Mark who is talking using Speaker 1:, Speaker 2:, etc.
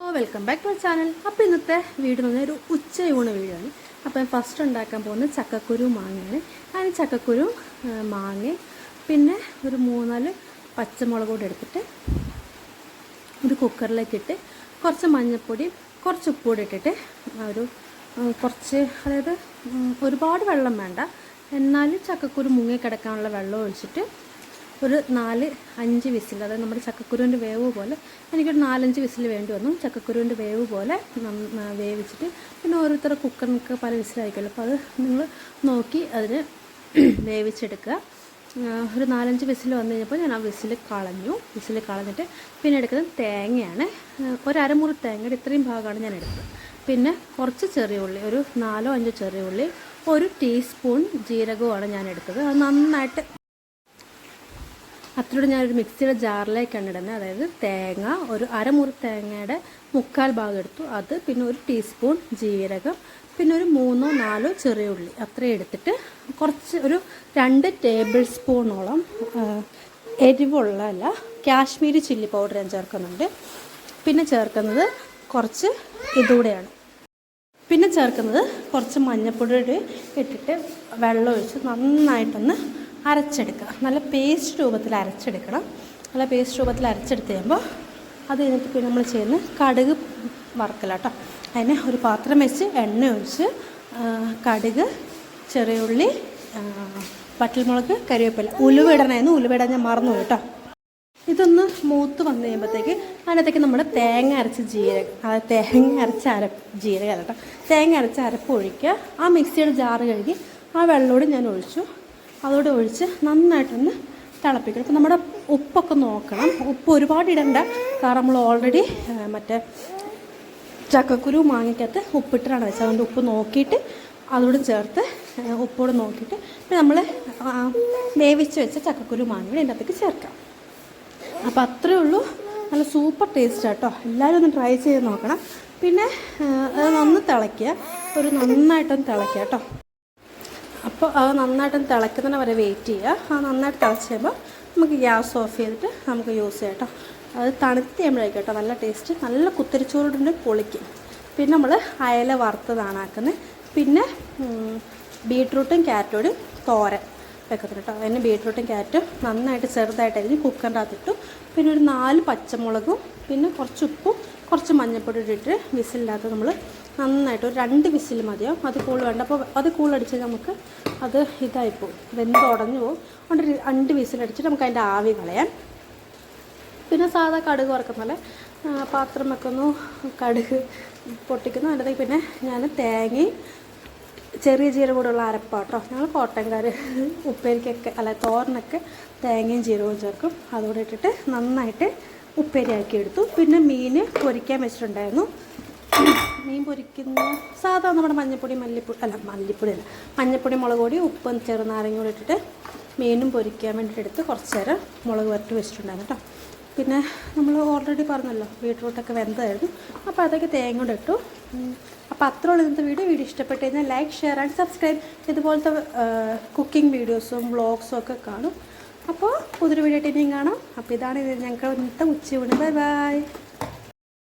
Speaker 1: Oh welcome back to channel അപ്പോൾ ഇന്നത്തെ വീട് എന്ന് പറഞ്ഞാൽ ഒരു ഉച്ചയൂണ് വീഡിയോ ആണ് അപ്പോൾ ഞാൻ ഫസ്റ്റ് ഉണ്ടാക്കാൻ പോകുന്നത് ചക്കക്കുരു മാങ്ങയാണ്. അതിന് ചക്കക്കുരു മാങ്ങ പിന്നെ ഒരു മൂന്നാൽ പച്ചമുളക് കൂടെ എടുത്തിട്ട് ഒരു കുക്കറിലേക്ക് ഇട്ട് കുറച്ച് മഞ്ഞൾപ്പൊടി കുറച്ച് ഉപ്പ് കൂടി ഇട്ടിട്ട് ഒരു കുറച്ച് അതായത് ഒരുപാട് വെള്ളം വേണ്ട. എന്നാലും ചക്കക്കുരു മുങ്ങി കിടക്കാനുള്ള വെള്ളം ഒഴിച്ചിട്ട് ഒരു നാല് അഞ്ച് വിസിൽ അതായത് നമ്മുടെ ചക്കക്കുരുവിന്റെ വേവ് പോലെ എനിക്കൊരു നാലഞ്ച് വിസിൽ വേണ്ടി വന്നു. ചക്കക്കുരുവിന്റെ വേവ് പോലെ വേവിച്ചിട്ട് പിന്നെ ഓരോരുത്തരുടെ കുക്കറിനൊക്കെ പല വിസിലായിരിക്കുമല്ലോ. അപ്പോൾ അത് നിങ്ങൾ നോക്കി അതിന് വേവിച്ചെടുക്കുക. ഒരു നാലഞ്ച് വിസിൽ വന്നു കഴിഞ്ഞപ്പോൾ ഞാൻ ആ വിസിൽ കളഞ്ഞു. വിസിൽ കളഞ്ഞിട്ട് പിന്നെ എടുക്കുന്നത് തേങ്ങയാണ്. ആ, ഒരു അരമുറി തേങ്ങയുടെ ഇത്രയും ഭാഗമാണ് ഞാൻ എടുത്തത്. പിന്നെ കുറച്ച് ചെറിയ ഉള്ളി ഒരു നാലോ അഞ്ചോ ചെറിയ ഉള്ളി ഒരു ടീസ്പൂൺ ജീരകവുമാണ് ഞാൻ എടുത്തത്. അത് നന്നായിട്ട് അത്രയോട് ഞാനൊരു മിക്സിയുടെ ജാറിലേക്കാണ് ഇടുന്നത്. അതായത് തേങ്ങ ഒരു അരമുറി തേങ്ങയുടെ മുക്കാൽ ഭാഗം എടുത്തു. അത് പിന്നെ ഒരു ടീസ്പൂൺ ജീരകം പിന്നെ ഒരു മൂന്നോ നാലോ ചെറിയ ഉള്ളി. അത്രയും എടുത്തിട്ട് കുറച്ച് ഒരു രണ്ട് ടേബിൾ സ്പൂണോളം എരിവുള്ള അല്ല കാശ്മീരി ചില്ലി പൗഡർ ഞാൻ ചേർക്കുന്നുണ്ട്. പിന്നെ ചേർക്കുന്നത് കുറച്ച് ഇതുകൂടെയാണ്. പിന്നെ ചേർക്കുന്നത് കുറച്ച് മഞ്ഞൾപ്പൊടി ഇട്ടിട്ട് വെള്ളം ഒഴിച്ച് നന്നായിട്ടൊന്ന് അരച്ചെടുക്കുക. നല്ല പേസ്റ്റ് രൂപത്തിൽ അരച്ചെടുക്കണം. നല്ല പേസ്റ്റ് രൂപത്തിൽ അരച്ചെടുത്ത് കഴിയുമ്പോൾ അത് കഴിഞ്ഞിട്ട് പിന്നെ നമ്മൾ ചെയ്യുന്ന കടുക് വറക്കല കേട്ടോ. അതിന് ഒരു പാത്രം വെച്ച് എണ്ണ ഒഴിച്ച് കടുക് ചെറിയ ഉള്ളി ആ, വറ്റൽമുളക് കരിവേപ്പില. ഉലുവ ഇടണമായിരുന്നു ഉലുവ ഞാൻ മറന്നു കേട്ടോ. ഇതൊന്ന് മൂത്ത് വന്നു കഴിയുമ്പോഴത്തേക്ക് അതിനകത്തേക്ക് നമ്മൾ തേങ്ങ അരച്ച് ജീരകം അതായത് തേങ്ങ അരച്ച അര ജീരകം കേട്ടോ. തേങ്ങ അരച്ച അരപ്പ് ഒഴിക്കുക. ആ മിക്സിയുടെ ജാറ് കഴുകി ആ വെള്ളമോട് ഞാൻ ഒഴിച്ചു. അതോടെ ഒഴിച്ച് നന്നായിട്ടൊന്ന് തിളപ്പിക്കണം. ഇപ്പം നമ്മുടെ ഉപ്പൊക്കെ നോക്കണം. ഉപ്പ് ഒരുപാട് ഇടണ്ട കാരണം നമ്മൾ ഓൾറെഡി മറ്റേ ചക്കക്കുരു മാങ്ങയ്ക്കകത്ത് ഉപ്പിട്ടിട്ടാണ് വെച്ചത്. അതുകൊണ്ട് ഉപ്പ് നോക്കിയിട്ട് അതോട് ചേർത്ത് ഉപ്പോട് നോക്കിയിട്ട് പിന്നെ നമ്മൾ വേവിച്ച് വെച്ച ചക്കക്കുരു മാങ്ങ അതിന്റെ അകത്തേക്ക് ചേർക്കാം. അപ്പോൾ അത്രയേ ഉള്ളൂ. നല്ല സൂപ്പർ ടേസ്റ്റ് കേട്ടോ എല്ലാവരും ഒന്ന് ട്രൈ ചെയ്ത് നോക്കണം. പിന്നെ അത് നന്ന് തിളയ്ക്കുക. ഒരു നന്നായിട്ടൊന്ന് തിളയ്ക്കുക കേട്ടോ. അപ്പോൾ അത് നന്നായിട്ടൊന്ന് തിളയ്ക്കുന്നതിന് വരെ വെയിറ്റ് ചെയ്യുക. അത് നന്നായിട്ട് തിളച്ച് കഴിയുമ്പോൾ നമുക്ക് ഗ്യാസ് ഓഫ് ചെയ്തിട്ട് നമുക്ക് യൂസ് ചെയ്യാം കേട്ടോ. അത് തണുത്ത് കേട്ടോ നല്ല ടേസ്റ്റ് നല്ല കുത്തിരിച്ചോറിന്റെ പൊളിക്കും. പിന്നെ നമ്മൾ അയല വറുത്തതാണ് ആക്കുന്നത്. പിന്നെ ബീട്രൂട്ടും ക്യാരറ്റോടും തോരൻ വെക്കത്തില്ല കേട്ടോ. അതിന് ബീട്രൂട്ടും ക്യാരറ്റും നന്നായിട്ട് ചെറുതായിട്ട് അരിഞ്ഞ് കുക്കറിന്റെ അകത്തിട്ടു. പിന്നെ ഒരു നാല് പച്ചമുളകും പിന്നെ കുറച്ച് ഉപ്പും കുറച്ച് മഞ്ഞൾപ്പൊടി ഇട്ടിട്ട് വിസിലിനകത്ത് നമ്മൾ നന്നായിട്ട് ഒരു രണ്ട് വിസിൽ മതിയാവും. അത് കൂൾ വേണ്ട. അപ്പോൾ അത് കൂളടിച്ച് നമുക്ക് അത് ഇതായിപ്പോവും വെന്ത് ഉടഞ്ഞു പോകും അതുകൊണ്ട് രണ്ട് വിസിലടിച്ചിട്ട് നമുക്ക് അതിന്റെ ആവി കളയാൻ പിന്നെ സാധാ കടുക് വറക്കുന്ന പോലെ പാത്രം വെക്കുന്നു കടുക് പൊട്ടിക്കുന്നു. അതിന്റെ പിന്നെ ഞാൻ തേങ്ങയും ചെറിയ ജീരകം കൂടെയുള്ള അരപ്പാട്ടോ ഞങ്ങൾ കോട്ടൻകാർ ഉപ്പേരിക്കൊക്കെ അല്ല തോരനൊക്കെ തേങ്ങയും ജീരകവും ചേർക്കും. അതുകൂടെ ഇട്ടിട്ട് നന്നായിട്ട് ഉപ്പേരിയാക്കി എടുത്തു. പിന്നെ മീൻ പൊരിക്കാൻ വെച്ചിട്ടുണ്ടായിരുന്നു. മീൻ പൊരിക്കുന്ന സാധാ നമ്മുടെ മഞ്ഞപ്പൊടി മല്ലിപ്പൊടി അല്ല മല്ലിപ്പൊടി അല്ല. മഞ്ഞപ്പൊടി മുളക് പൊടി ഉപ്പും ചെറുനാരങ്ങ കൂടി ഇട്ടിട്ട് മീനും പൊരിക്കാൻ വേണ്ടിയിട്ട് എടുത്ത് കുറച്ച് നേരം മുളക് വരട്ടി വെച്ചിട്ടുണ്ടായിരുന്നു കേട്ടോ. പിന്നെ നമ്മൾ ഓൾറെഡി പറഞ്ഞല്ലോ ബീട്രൂട്ടൊക്കെ വെന്തതായിരുന്നു. അപ്പോൾ അതൊക്കെ തേങ്ങ കൊണ്ട് ഇട്ടു. അപ്പോൾ അത്ര ഉള്ള ഇന്നത്തെ വീഡിയോ. വീഡിയോ ഇഷ്ടപ്പെട്ട് കഴിഞ്ഞാൽ ലൈക്ക് ഷെയർ ആൻഡ് സബ്സ്ക്രൈബ് ഇതുപോലത്തെ കുക്കിംഗ് വീഡിയോസും വ്ളോഗ്സും ഒക്കെ കാണും. അപ്പോൾ പുതിയൊരു വീഡിയോ ആയിട്ട് കാണാം. അപ്പോൾ ഇതാണ് ഇത് ഞങ്ങൾക്ക് ഇന്നത്തെ ഉച്ചയൂണ്. Bye bye.